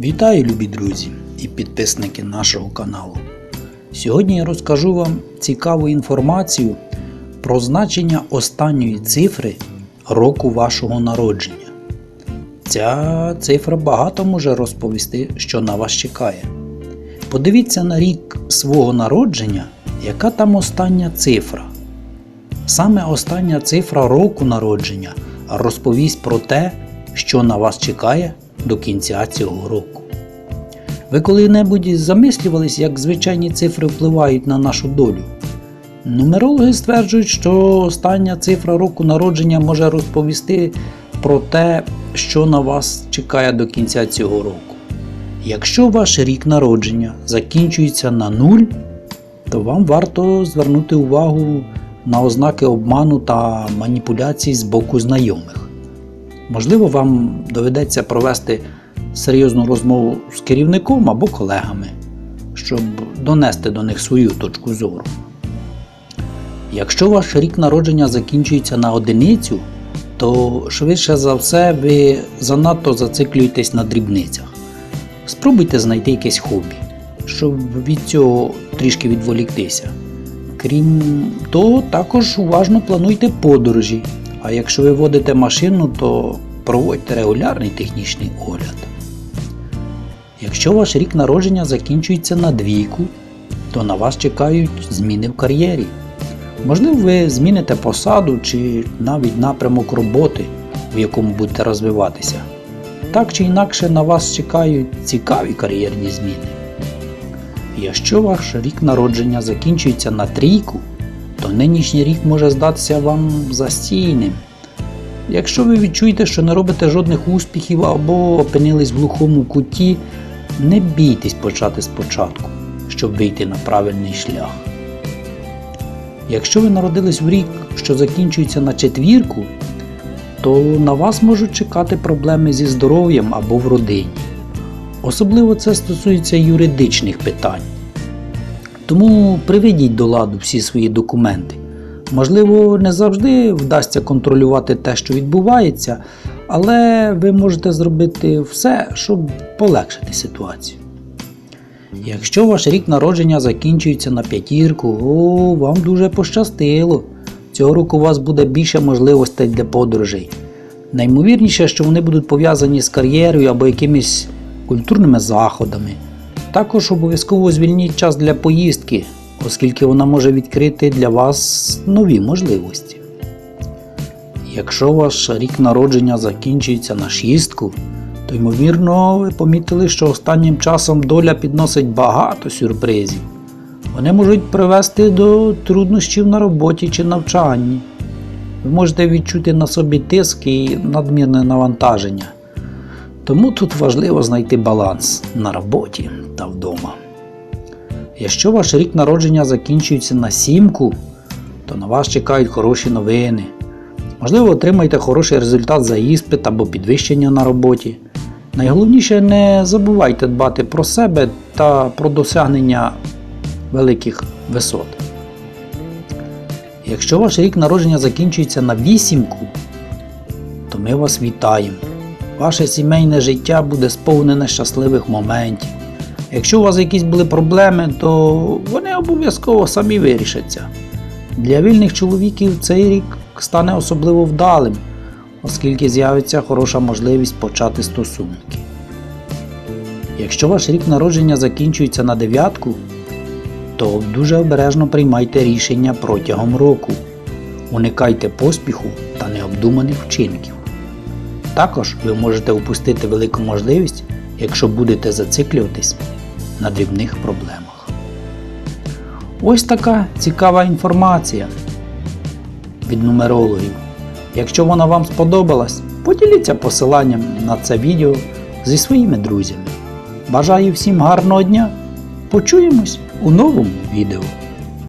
Вітаю, любі друзі і підписники нашого каналу. Сьогодні я розкажу вам цікаву інформацію про значення останньої цифри року вашого народження. Ця цифра багато може розповісти, що на вас чекає. Подивіться на рік свого народження, яка там остання цифра. Саме остання цифра року народження розповість про те, що на вас чекає до кінця цього року. Ви коли-небудь замислювались, як звичайні цифри впливають на нашу долю? Нумерологи стверджують, що остання цифра року народження може розповісти про те, що на вас чекає до кінця цього року. Якщо ваш рік народження закінчується на нуль, то вам варто звернути увагу на ознаки обману та маніпуляцій з боку знайомих. Можливо, вам доведеться провести серйозну розмову з керівником або колегами, щоб донести до них свою точку зору. Якщо ваш рік народження закінчується на одиницю, то швидше за все ви занадто зациклюєтесь на дрібницях. Спробуйте знайти якесь хобі, щоб від цього трішки відволіктися. Крім того, також уважно плануйте подорожі. А якщо ви водите машину, то проводьте регулярний технічний огляд. Якщо ваш рік народження закінчується на двійку, то на вас чекають зміни в кар'єрі. Можливо, ви зміните посаду чи навіть напрямок роботи, в якому будете розвиватися. Так чи інакше на вас чекають цікаві кар'єрні зміни. Якщо ваш рік народження закінчується на трійку, то нинішній рік може здатися вам застійним. Якщо ви відчуєте, що не робите жодних успіхів або опинились в глухому куті, не бійтесь почати спочатку, щоб вийти на правильний шлях. Якщо ви народились в рік, що закінчується на четвірку, то на вас можуть чекати проблеми зі здоров'ям або в родині. Особливо це стосується юридичних питань. Тому приведіть до ладу всі свої документи. Можливо, не завжди вдасться контролювати те, що відбувається, але ви можете зробити все, щоб полегшити ситуацію. Якщо ваш рік народження закінчується на п'ятірку, о, вам дуже пощастило. Цього року у вас буде більше можливостей для подорожей. Наймовірніше, що вони будуть пов'язані з кар'єрою або якимись культурними заходами. Також обов'язково звільніть час для поїздки, оскільки вона може відкрити для вас нові можливості. Якщо ваш рік народження закінчується на шістку, то ймовірно ви помітили, що останнім часом доля підносить багато сюрпризів. Вони можуть привести до труднощів на роботі чи навчанні. Ви можете відчути на собі тиск і надмірне навантаження. Тому тут важливо знайти баланс на роботі та вдома. Якщо ваш рік народження закінчується на сімку, то на вас чекають хороші новини. Можливо, отримаєте хороший результат за іспит або підвищення на роботі. Найголовніше не забувайте дбати про себе та про досягнення великих висот. Якщо ваш рік народження закінчується на вісімку, то ми вас вітаємо. Ваше сімейне життя буде сповнене щасливих моментів. Якщо у вас якісь були проблеми, то вони обов'язково самі вирішаться. Для вільних чоловіків цей рік стане особливо вдалим, оскільки з'явиться хороша можливість почати стосунки. Якщо ваш рік народження закінчується на дев'ятку, то дуже обережно приймайте рішення протягом року. Уникайте поспіху та необдуманих вчинків. Також ви можете упустити велику можливість, якщо будете зациклюватись на дрібних проблемах. Ось така цікава інформація від нумерологів. Якщо вона вам сподобалась, поділіться посиланням на це відео зі своїми друзями. Бажаю всім гарного дня! Почуємось у новому відео.